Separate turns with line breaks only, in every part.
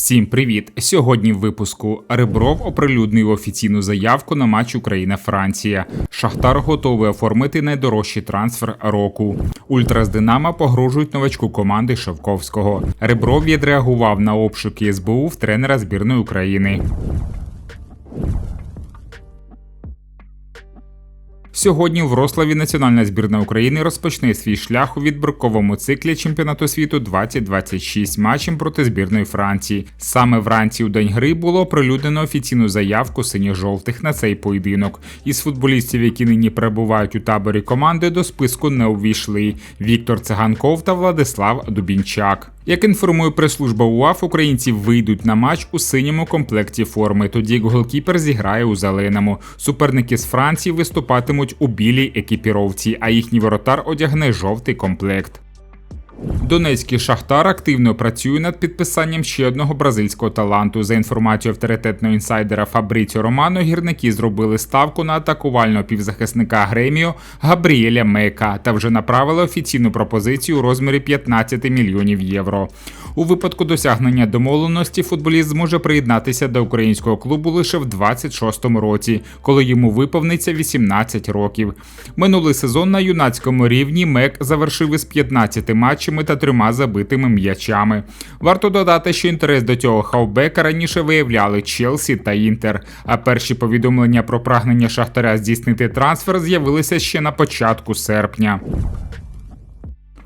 Всім привіт! Сьогодні в випуску Ребров оприлюднив офіційну заявку на матч Україна-Франція. Шахтар готовий оформити найдорожчий трансфер року. Ультра з Динамо погрожують новачку команди Шевковського. Ребров відреагував на обшуки СБУ в тренера збірної України. Сьогодні в Врославі національна збірна України розпочне свій шлях у відбірковому циклі чемпіонату світу 2026 матчем проти збірної Франції. Саме вранці у день гри було оприлюднено офіційну заявку синьо-жовтих на цей поєдинок. Із футболістів, які нині перебувають у таборі команди, до списку не увійшли Віктор Циганков та Владислав Дубінчак. Як інформує прес-служба УАФ, українці вийдуть на матч у синьому комплекті форми, тоді голкіпер зіграє у зеленому. Суперники з Франції виступатимуть у білій екіпіровці, а їхній воротар одягне жовтий комплект. Донецький шахтар активно працює над підписанням ще одного бразильського таланту. За інформацією авторитетного інсайдера Фабріціо Романо, гірники зробили ставку на атакувального півзахисника Греміо Габріеля Мека та вже направили офіційну пропозицію у розмірі 15 мільйонів євро. У випадку досягнення домовленості футболіст зможе приєднатися до українського клубу лише в 26-му році, коли йому виповниться 18 років. Минулий сезон на юнацькому рівні Мек завершив із 15 матчами та трьома забитими м'ячами. Варто додати, що інтерес до цього хавбека раніше виявляли Челсі та Інтер. А перші повідомлення про прагнення Шахтаря здійснити трансфер з'явилися ще на початку серпня.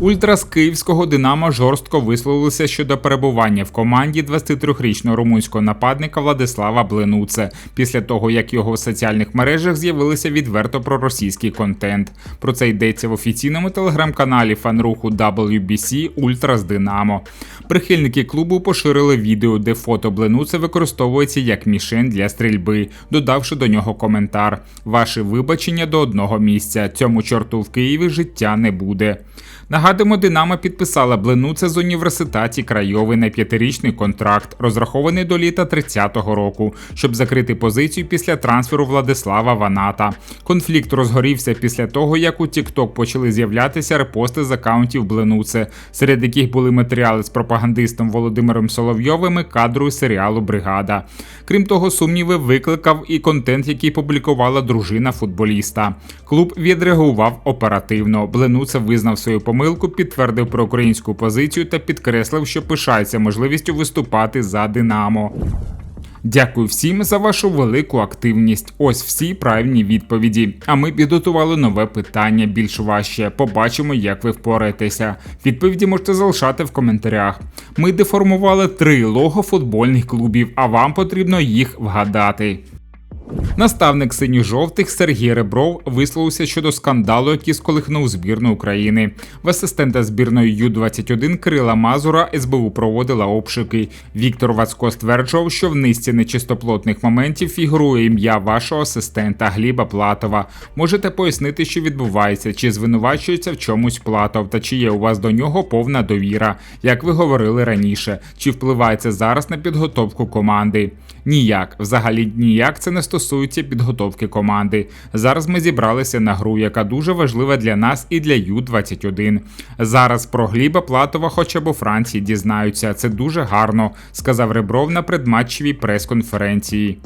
Ультра з київського Динамо жорстко висловилися щодо перебування в команді 23-річного румунського нападника Владислава Бленуце після того, як його в соціальних мережах з'явилися відверто проросійський контент. Про це йдеться в офіційному телеграм-каналі фанруху WBC Ультра з Динамо. Прихильники клубу поширили відео, де фото Бленуце використовується як мішень для стрільби, додавши до нього коментар: Ваше вибачення до одного місця. Цьому чорту в Києві життя не буде. Нагадуємо, Динамо підписала Бленуце з університеті Крайовий на п'ятирічний контракт, розрахований до літа 30-го року, щоб закрити позицію після трансферу Владислава Ваната. Конфлікт розгорівся після того, як у TikTok почали з'являтися репости з акаунтів Бленуце, серед яких були матеріали з пропагандистом Володимиром Соловйовим і кадрою серіалу Бригада. Крім того, сумніви викликав і контент, який публікувала дружина футболіста. Клуб відреагував оперативно. Бленуце визнав свою помилку помилку, підтвердив про українську позицію та підкреслив, що пишається можливістю виступати за Динамо. Дякую всім за вашу велику активність. Ось всі правильні відповіді. А ми підготували нове питання, більш важче. Побачимо, як ви впораєтеся. Відповіді можете залишати в коментарях. Ми деформували три лого футбольних клубів, а вам потрібно їх вгадати. Наставник синьо-жовтих Сергій Ребров висловився щодо скандалу, який сколихнув збірну України. В асистента збірної Ю-21 Кирила Мазура СБУ проводила обшуки. Віктор Вацько стверджував, що в низці нечистоплотних моментів фігурує ім'я вашого асистента Гліба Платова. Можете пояснити, що відбувається, чи звинувачується в чомусь Платов, та чи є у вас до нього повна довіра, як ви говорили раніше, чи впливає це зараз на підготовку команди? Ніяк, взагалі ніяк це не стосується підготовки команди. Зараз ми зібралися на гру, яка дуже важлива для нас і для Ю-21. Зараз про Гліба Платова, хоча б у Франції дізнаються. Це дуже гарно, сказав Ребров на предматчевій прес-конференції.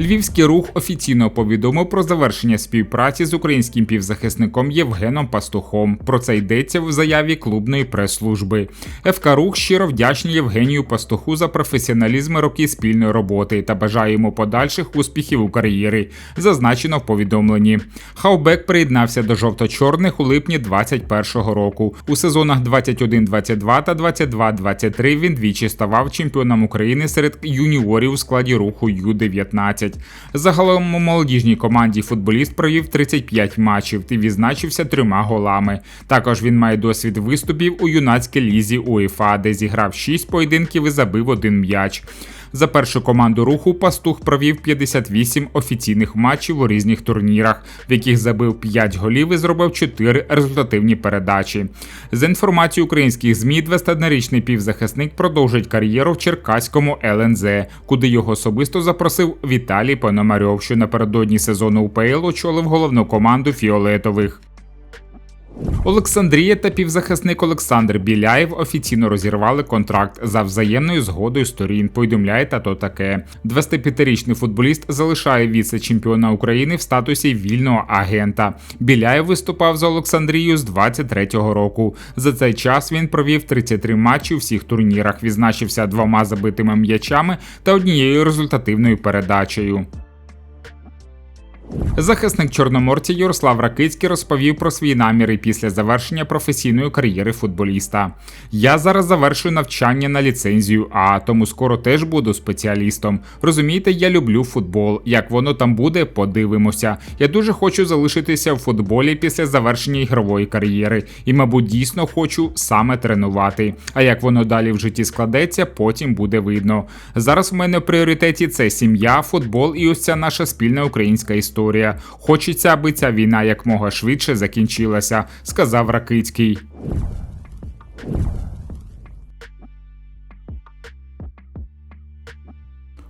Львівський рух офіційно повідомив про завершення співпраці з українським півзахисником Євгеном Пастухом. Про це йдеться в заяві клубної прес-служби. ФК Рух щиро вдячний Євгенію Пастуху за професіоналізм роки спільної роботи та бажає йому подальших успіхів у кар'єрі. Зазначено в повідомленні. Хаубек приєднався до жовто-чорних у липні 2021 року. У сезонах 21-22 та 22-23 він двічі ставав чемпіоном України серед юніорів у складі руху Ю-19. 15. Загалом у молодіжній команді футболіст провів 35 матчів і відзначився трьома голами. Також він має досвід виступів у юнацькій лізі УЄФА, де зіграв 6 поєдинків і забив один м'яч. За першу команду руху пастух провів 58 офіційних матчів у різних турнірах, в яких забив 5 голів і зробив 4 результативні передачі. За інформацією українських змі, 21-річний півзахисник продовжить кар'єру в Черкаському ЛНЗ, куди його особисто запросив Віталій Пономарьов, що напередодні сезону УПЛ очолив головну команду фіолетових. Олександрія та півзахисник Олександр Біляєв офіційно розірвали контракт за взаємною згодою сторін. Повідомляє тато таке. 25-річний футболіст залишає віце-чемпіона України в статусі вільного агента. Біляєв виступав за Олександрію з 23-го року. За цей час він провів 33 матчі у всіх турнірах, відзначився двома забитими м'ячами та однією результативною передачею. Захисник чорноморця Ярослав Ракицький розповів про свої наміри після завершення професійної кар'єри футболіста. Я зараз завершую навчання на ліцензію, а тому скоро теж буду спеціалістом. Розумієте, я люблю футбол. Як воно там буде, подивимося. Я дуже хочу залишитися в футболі після завершення ігрової кар'єри, і, мабуть, дійсно хочу саме тренувати. А як воно далі в житті складеться, потім буде видно. Зараз в мене в пріоритеті це сім'я, футбол і ось ця наша спільна українська історія. Хочеться, аби ця війна якмога швидше закінчилася, сказав Ракицький.